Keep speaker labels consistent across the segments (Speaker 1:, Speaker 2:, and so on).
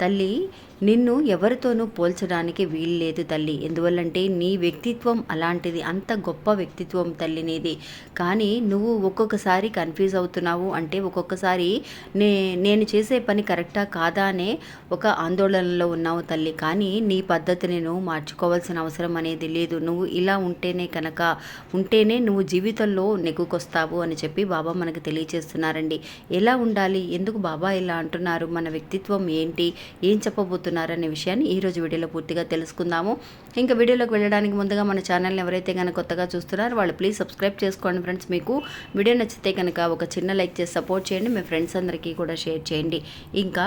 Speaker 1: తల్లి నిన్ను ఎవరితోనూ పోల్చడానికి వీలు లేదు తల్లి. ఎందువల్లంటే నీ వ్యక్తిత్వం అలాంటిది. అంత గొప్ప వ్యక్తిత్వం తల్లి నీది. కానీ నువ్వు ఒక్కొక్కసారి కన్ఫ్యూజ్ అవుతున్నావు అంటే ఒక్కొక్కసారి నే నేను చేసే పని కరెక్టా కాదా అనే ఒక ఆందోళనలో ఉన్నావు తల్లి. కానీ నీ పద్ధతిని నువ్వు మార్చుకోవాల్సిన అవసరం అనేది లేదు. నువ్వు ఇలా ఉంటేనే కనుక ఉంటేనే నువ్వు జీవితంలో నెగ్గుకొస్తావు అని చెప్పి బాబా మనకు తెలియజేస్తున్నారండి ఎలా ఉండాలి? ఎందుకు బాబా ఇలా అంటున్నారు? మన వ్యక్తిత్వం ఏంటి? ఏం చెప్పబోతున్నారు అనే విషయాన్ని ఈ రోజు వీడియోలో పూర్తిగా తెలుసుకుందాము. ఇంకా వీడియోలోకి వెళ్ళడానికి ముందుగా మన ఛానల్ని ఎవరైతే కనుక కొత్తగా చూస్తున్నారో వాళ్ళు ప్లీజ్ సబ్స్క్రైబ్ చేసుకోండి ఫ్రెండ్స్. మీకు వీడియో నచ్చితే కనుక ఒక చిన్న లైక్ చేసి సపోర్ట్ చేయండి. మీ ఫ్రెండ్స్ అందరికీ కూడా షేర్ చేయండి. ఇంకా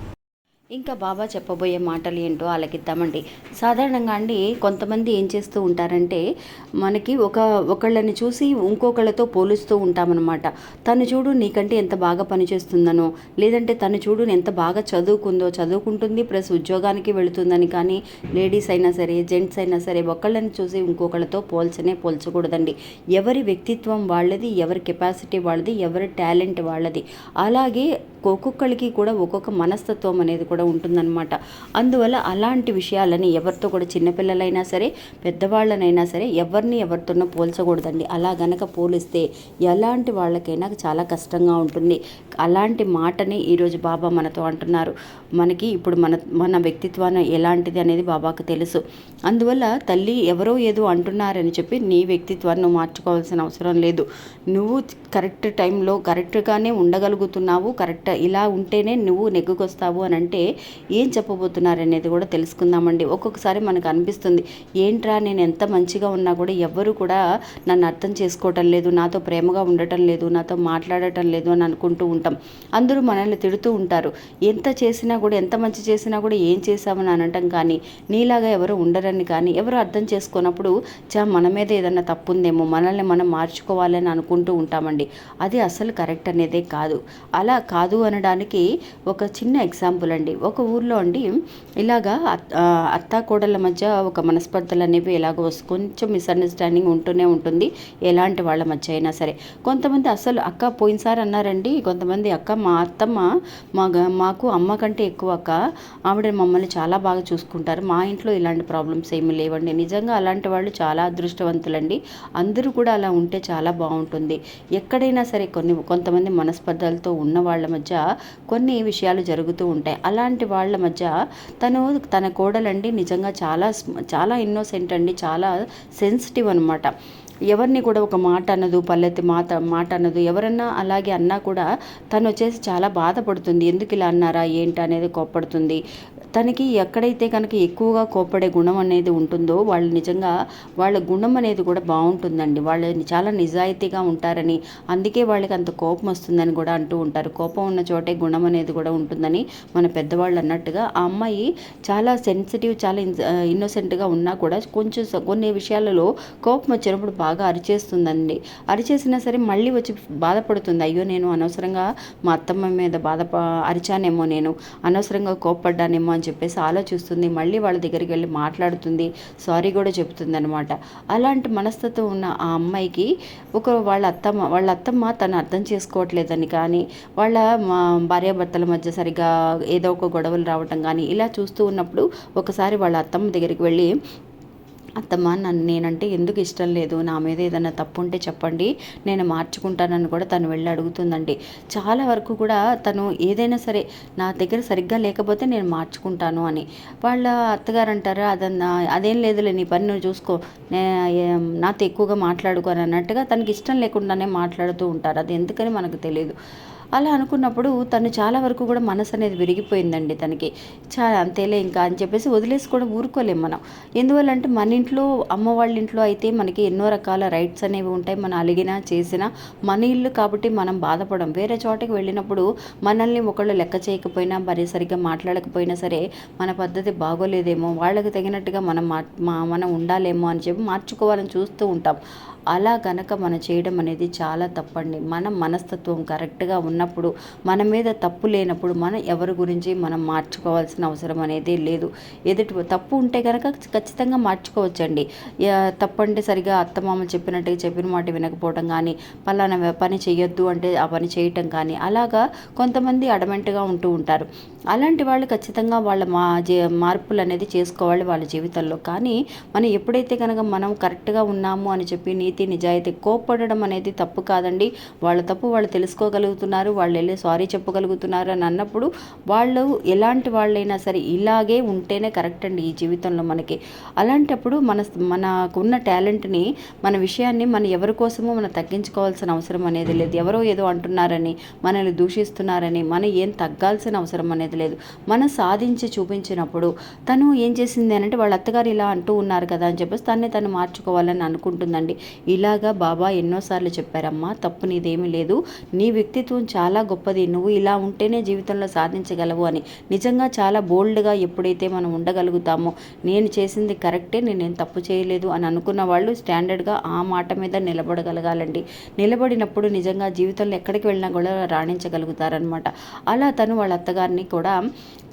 Speaker 1: ఇంకా బాబా చెప్పబోయే మాటలు ఏంటో ఆలకిద్దామండి. సాధారణంగా అండి కొంతమంది ఏం చేస్తూ ఉంటారంటే మనకి ఒక ఒకళ్ళని చూసి ఇంకొకళ్ళతో పోలుస్తూ ఉంటామన్నమాట. తను చూడు నీకంటే ఎంత బాగా పనిచేస్తుందనో లేదంటే తను చూడు ఎంత బాగా చదువుకుందో చదువుకుంటుంది ప్లస్ ఉద్యోగానికి వెళుతుందని కానీ లేడీస్ అయినా సరే జెంట్స్ అయినా సరే ఒకళ్ళని చూసి ఇంకొకళ్ళతో పోల్చనే పోల్చకూడదండి. ఎవరి వ్యక్తిత్వం వాళ్ళది ఎవరి కెపాసిటీ వాళ్ళది ఎవరి టాలెంట్ వాళ్ళది. అలాగే ఒక్కొక్కరికి కూడా ఒక్కొక్క మనస్తత్వం అనేది కూడా ఉంటుందన్నమాట. అందువల్ల అలాంటి విషయాలని ఎవరితో కూడా చిన్నపిల్లలైనా సరే పెద్దవాళ్ళనైనా సరే ఎవరిని ఎవరితోనో పోల్చకూడదండి. అలా గనక పోలిస్తే ఎలాంటి వాళ్ళకైనా చాలా కష్టంగా ఉంటుంది. అలాంటి మాటని ఈరోజు బాబా మనతో అంటున్నారు. మనకి ఇప్పుడు మన మన వ్యక్తిత్వాన్ని ఎలాంటిది అనేది బాబాకు తెలుసు. అందువల్ల తల్లి ఎవరో ఏదో అంటున్నారని చెప్పి నీ వ్యక్తిత్వాన్ని మార్చుకోవాల్సిన అవసరం లేదు. నువ్వు కరెక్ట్ టైంలో కరెక్ట్గానే ఉండగలుగుతున్నావు కరెక్ట్ ఇలా ఉంటేనే నువ్వు నెగ్గుకొస్తావు అని అంటే ఏం చెప్పబోతున్నారు అనేది కూడా తెలుసుకుందామండి. ఒక్కొక్కసారి మనకు అనిపిస్తుంది ఏంట్రా నేను ఎంత మంచిగా ఉన్నా కూడా ఎవ్వరు కూడా నన్ను అర్థం చేసుకోవటం లేదు నాతో ప్రేమగా ఉండటం లేదు నాతో మాట్లాడటం లేదు అని అనుకుంటూ ఉంటాం. అందరూ మనల్ని తిడుతూ ఉంటారు ఎంత చేసినా కూడా ఎంత మంచి చేసినా కూడా ఏం చేశామని అనటం కానీ నీలాగా ఎవరు ఉండరని కానీ ఎవరు అర్థం చేసుకున్నప్పుడు చా మన మీద ఏదన్నా తప్పు ఉందేమో మనల్ని మనం మార్చుకోవాలని అనుకుంటూ ఉంటామండి. అది అసలు కరెక్ట్ అనేదే కాదు. అలా కాదు అనడానికి ఒక చిన్న ఎగ్జాంపుల్ అండి. ఒక ఊర్లో అండి ఇలాగా అత్త కోడళ్ళ మధ్య ఒక మనస్పర్ధలు అనేవి ఎలాగో వస్తు కొంచెం మిస్అండర్స్టాండింగ్ ఉంటూనే ఉంటుంది. ఎలాంటి వాళ్ళ మధ్య అయినా సరే. కొంతమంది అసలు అక్క పోయినసారి అన్నారండి. కొంతమంది అక్క మా అత్తమ్మ మా మాకు అమ్మ కంటే ఎక్కువ అక్క. ఆవిడ మమ్మల్ని చాలా బాగా చూసుకుంటారు. మా ఇంట్లో ఇలాంటి ప్రాబ్లమ్స్ ఏమీ లేవండి. నిజంగా అలాంటి వాళ్ళు చాలా అదృష్టవంతులండి. అందరూ కూడా అలా ఉంటే చాలా బాగుంటుంది. ఎక్కడైనా సరే కొన్ని కొంతమంది మనస్పర్ధలతో ఉన్న వాళ్ళ మధ్య కొన్ని విషయాలు జరుగుతూ ఉంటాయి. అలాంటి వాళ్ళ మధ్య తను తన కోడలండి నిజంగా చాలా చాలా ఇన్నోసెంట్ అండి చాలా సెన్సిటివ్ అనమాట ఎవరిని కూడా ఒక మాట అన్నదు పల్లెత్తి మాట మాట అన్నదు ఎవరన్నా అలాగే అన్నా కూడా తను వచ్చేసి చాలా బాధపడుతుంది. ఎందుకు ఇలా అన్నారా? ఏంటి అనేది కోప్పడుతుంది. తనకి ఎక్కడైతే కనుక ఎక్కువగా కోప్పడే గుణం అనేది ఉంటుందో వాళ్ళు నిజంగా వాళ్ళ గుణం అనేది కూడా బాగుంటుందండి. వాళ్ళు చాలా నిజాయితీగా ఉంటారని. అందుకే వాళ్ళకి అంత కోపం వస్తుందని కూడా అంటూ ఉంటారు. కోపం ఉన్న చోటే గుణం అనేది కూడా ఉంటుందని మన పెద్దవాళ్ళు అన్నట్టుగా. ఆ అమ్మాయి చాలా సెన్సిటివ్ చాలా ఇన్నోసెంట్గా ఉన్నా కూడా కొంచెం కొన్ని విషయాలలో కోపం వచ్చినప్పుడు బాగా బాగా అరిచేస్తుందండి. అరిచేసినా సరే మళ్ళీ వచ్చి బాధపడుతుంది. అయ్యో నేను అనవసరంగా మా అత్తమ్మ మీద బాధ అరిచానేమో నేను. అనవసరంగా కోప్పడ్డానేమో అని చెప్పేసి ఆలోచిస్తుంది. మళ్ళీ వాళ్ళ దగ్గరికి వెళ్ళి మాట్లాడుతుంది. సారీ కూడా చెప్తుంది అనమాట అలాంటి మనస్తత్వం ఉన్న ఆ అమ్మాయికి ఒక వాళ్ళ అత్తమ్మ వాళ్ళ అత్తమ్మ తను అర్థం చేసుకోవట్లేదని కానీ వాళ్ళ భార్యాభర్తల మధ్య సరిగా ఏదో ఒక గొడవలు రావటం కానీ ఇలా చూస్తూ ఉన్నప్పుడు ఒకసారి వాళ్ళ అత్తమ్మ దగ్గరికి వెళ్ళి అత్తమ్మ నన్ను నేనంటే ఎందుకు ఇష్టం లేదు? నా మీద ఏదైనా తప్పు ఉంటే చెప్పండి. నేను మార్చుకుంటానని కూడా తను వెళ్ళి అడుగుతుందండి. చాలా వరకు కూడా తను ఏదైనా సరే నా దగ్గర సరిగ్గా లేకపోతే నేను మార్చుకుంటాను అని. వాళ్ళ అత్తగారు అంటారు అదన్న అదేం లేదులే నీ పని నువ్వు చూసుకో. నాతో ఎక్కువగా మాట్లాడుకోని అన్నట్టుగా తనకి ఇష్టం లేకుండానే మాట్లాడుతూ ఉంటారు. అది ఎందుకని మనకు తెలియదు అలా అనుకున్నప్పుడు తను చాలా వరకు కూడా మనసు అనేది విరిగిపోయిందండి తనకి. చాలా అంతేలే ఇంకా అని చెప్పేసి వదిలేసి కూడా ఊరుకోలేం మనం. ఎందువల్ల అంటే మన ఇంట్లో అమ్మ వాళ్ళ ఇంట్లో అయితే మనకి ఎన్నో రకాల రైట్స్ అనేవి ఉంటాయి. మనం అలిగినా చేసినా మన ఇల్లు కాబట్టి మనం బాధపడం. వేరే చోటకి వెళ్ళినప్పుడు మనల్ని ఒకళ్ళు లెక్క చేయకపోయినా మరి సరిగ్గా మాట్లాడకపోయినా సరే మన పద్ధతి బాగోలేదేమో. వాళ్ళకి తగినట్టుగా మనం మా మనం ఉండాలేమో అని చెప్పి మార్చుకోవాలని చూస్తూ ఉంటాం. అలా గనక మనం చేయడం అనేది చాలా తప్పండి. మన మనస్తత్వం కరెక్ట్గా ఉన్నప్పుడు మన మీద తప్పు లేనప్పుడు మనం ఎవరి గురించి మనం మార్చుకోవాల్సిన అవసరం అనేది లేదు. ఎదుటి తప్పు ఉంటే కనుక ఖచ్చితంగా మార్చుకోవచ్చండి. తప్పంటే సరిగా అత్తమామ చెప్పినట్టుగా చెప్పిన మాట వినకపోవడం కానీ పలానా పని చేయొద్దు అంటే ఆ పని చేయటం కానీ అలాగా కొంతమంది అడమెంట్గా ఉంటూ ఉంటారు. అలాంటి వాళ్ళు ఖచ్చితంగా వాళ్ళ మా మార్పులు అనేది చేసుకోవాలి వాళ్ళ జీవితంలో. కానీ మనం ఎప్పుడైతే కనుక మనం కరెక్ట్గా ఉన్నాము అని చెప్పి నీతి నిజాయితీ కోప్పడడం అనేది తప్పు కాదండి. వాళ్ళ తప్పు వాళ్ళు తెలుసుకోగలుగుతున్నారు. వాళ్ళు వెళ్ళి సారీ చెప్పగలుగుతున్నారు అని అన్నప్పుడు వాళ్ళు ఎలాంటి వాళ్ళైనా సరే ఇలాగే ఉంటేనే కరెక్ట్ అండి ఈ జీవితంలో మనకి. అలాంటప్పుడు మన మనకున్న టాలెంట్ని మన విషయాన్ని మన ఎవరి కోసమో మనం తగ్గించుకోవాల్సిన అవసరం అనేది లేదు. ఎవరో ఏదో అంటున్నారని మనల్ని దూషిస్తున్నారని మనం ఏం తగ్గాల్సిన అవసరం అనేది లేదు. మనం సాధించి చూపించినప్పుడు తను ఏం చేసింది అంటే వాళ్ళ అత్తగారు ఇలా అంటూ ఉన్నారు కదా అని చెప్పేసి తన్నే తను మార్చుకోవాలని అనుకుంటుందండి. ఇలాగా బాబా ఎన్నోసార్లు చెప్పారమ్మా తప్పు నీదేమీ లేదు. నీ వ్యక్తిత్వం చాలా గొప్పది. నువ్వు ఇలా ఉంటేనే జీవితంలో సాధించగలవు అని. నిజంగా చాలా బోల్డ్గా ఎప్పుడైతే మనం ఉండగలుగుతామో నేను చేసింది కరెక్టే నేనేం తప్పు చేయలేదు అని అనుకున్న వాళ్ళు స్టాండర్డ్గా ఆ మాట మీద నిలబడగలగాలండి. నిలబడినప్పుడు నిజంగా జీవితంలో ఎక్కడికి వెళ్ళినా కూడా రాణించగలుగుతారనమాట అలా తను వాళ్ళ అత్తగారిని కూడా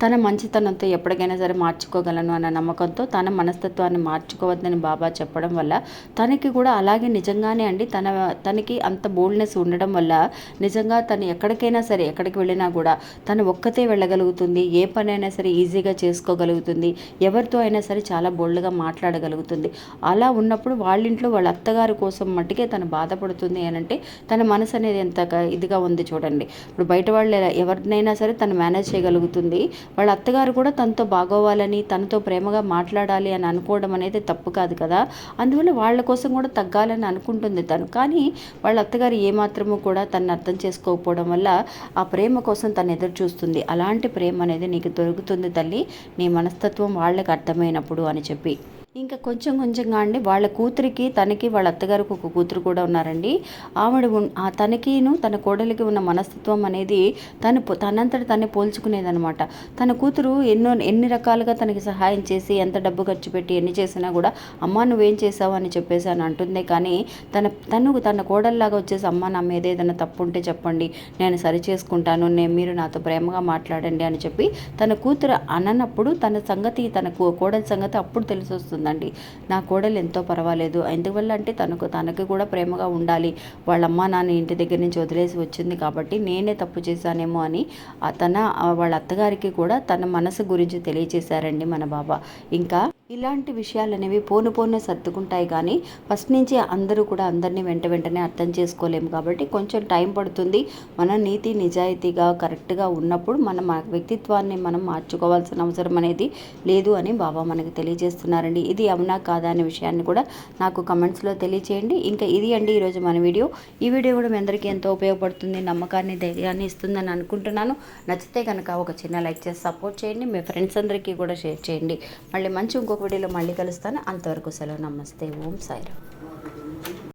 Speaker 1: తన మంచితనంతో ఎప్పటికైనా సరే మార్చుకోగలను అన్న నమ్మకంతో తన మనస్తత్వాన్ని మార్చుకోవద్దని బాబా చెప్పడం వల్ల తనకి కూడా అలాగే నిజంగానే అండి. తన తనకి అంత బోల్డ్నెస్ ఉండడం వల్ల నిజంగా తను ఎక్కడికైనా సరే ఎక్కడికి వెళ్ళినా కూడా తను ఒక్కతే వెళ్ళగలుగుతుంది. ఏ పని అయినా సరే ఈజీగా చేసుకోగలుగుతుంది. ఎవరితో అయినా సరే చాలా బోల్డ్గా మాట్లాడగలుగుతుంది. అలా ఉన్నప్పుడు వాళ్ళ ఇంట్లో వాళ్ళ అత్తగారి కోసం మట్టుకే తను బాధపడుతుంది అని అంటే తన మనసు అనేది ఎంత ఇదిగా ఉంది చూడండి. ఇప్పుడు బయట వాళ్ళు ఎవరినైనా సరే తను మేనేజ్ చేయగలుగుతుంది. వాళ్ళ అత్తగారు కూడా తనతో బాగోవాలని తనతో ప్రేమగా మాట్లాడాలి అని అనుకోవడం అనేది తప్పు కాదు కదా. అందువల్ల వాళ్ళ కోసం కూడా తగ్గాలని అనుకుంటుంది తను. కానీ వాళ్ళ అత్తగారు ఏమాత్రము కూడా తను అర్థం చేసుకోకపోవడం వల్ల ఆ ప్రేమ కోసం తను ఎదురు చూస్తుంది. అలాంటి ప్రేమ అనేది నీకు దొరుకుతుంది తల్లి. నీ మనస్తత్వం వాళ్ళకి అర్థమైనప్పుడు అని చెప్పి. ఇంకా కొంచెం కొంచెంగా అండి. వాళ్ళ కూతురికి తనకి వాళ్ళ అత్తగారికి ఒక కూతురు కూడా ఉన్నారండి. ఆవిడ ఆ తనకిను తన కోడలికి ఉన్న మనస్తత్వం అనేది తను తనంతట తనే పోల్చుకునేదనమాట తన కూతురు ఎన్నో ఎన్ని రకాలుగా తనకి సహాయం చేసి ఎంత డబ్బు ఖర్చు పెట్టి ఎన్ని చేసినా కూడా అమ్మ నువ్వేం చేసావు? అని చెప్పేసి అని అంటుంది కానీ తన తను తన కోడల్లాగా వచ్చేసి అమ్మ నా మీద ఏదైనా తప్పు ఉంటే చెప్పండి. నేను సరి చేసుకుంటాను. నేను మీరు నాతో ప్రేమగా మాట్లాడండి అని చెప్పి తన కూతురు అననప్పుడు తన సంగతి తన కోడలి సంగతి అప్పుడు తెలిసి వస్తుంది ఉందండి. నా కోడలు ఎంతో పర్వాలేదు. ఎందువల్ల అంటే తనకు తనకి కూడా ప్రేమగా ఉండాలి. వాళ్ళ అమ్మ నాన్న ఇంటి దగ్గర నుంచి వదిలేసి వచ్చింది కాబట్టి నేనే తప్పు చేశానేమో అని తన వాళ్ళ అత్తగారికి కూడా తన మనసు గురించి తెలియచేశారండి మన బాబా. ఇంకా ఇలాంటి విషయాలు అనేవి పోను పోను సర్దుకుంటాయి కానీ ఫస్ట్ నుంచి అందరూ కూడా అందరినీ వెంట వెంటనే అర్థం చేసుకోలేము కాబట్టి కొంచెం టైం పడుతుంది. మన నీతి నిజాయితీగా కరెక్ట్గా ఉన్నప్పుడు మన వ్యక్తిత్వాన్ని మనం మార్చుకోవాల్సిన అవసరం అనేది లేదు అని బాబా మనకి తెలియజేస్తున్నారండి. ఇది అవునా కాదా అనే విషయాన్ని కూడా నాకు కమెంట్స్లో తెలియచేయండి. ఇంకా ఇది అండి ఈరోజు మన వీడియో. ఈ వీడియో కూడా మీ అందరికీ ఎంతో ఉపయోగపడుతుంది నమ్మకాన్ని ధైర్యాన్ని ఇస్తుందని అనుకుంటున్నాను. నచ్చితే కనుక ఒక చిన్న లైక్ చేసి సపోర్ట్ చేయండి. మీ ఫ్రెండ్స్ అందరికీ కూడా షేర్ చేయండి. మళ్ళీ మంచి ఇంకొక ఇంకొక వీడియోలో మళ్ళీ కలుస్తాను. అంతవరకు సెలవు. నమస్తే. ఓం సాయిరామ్.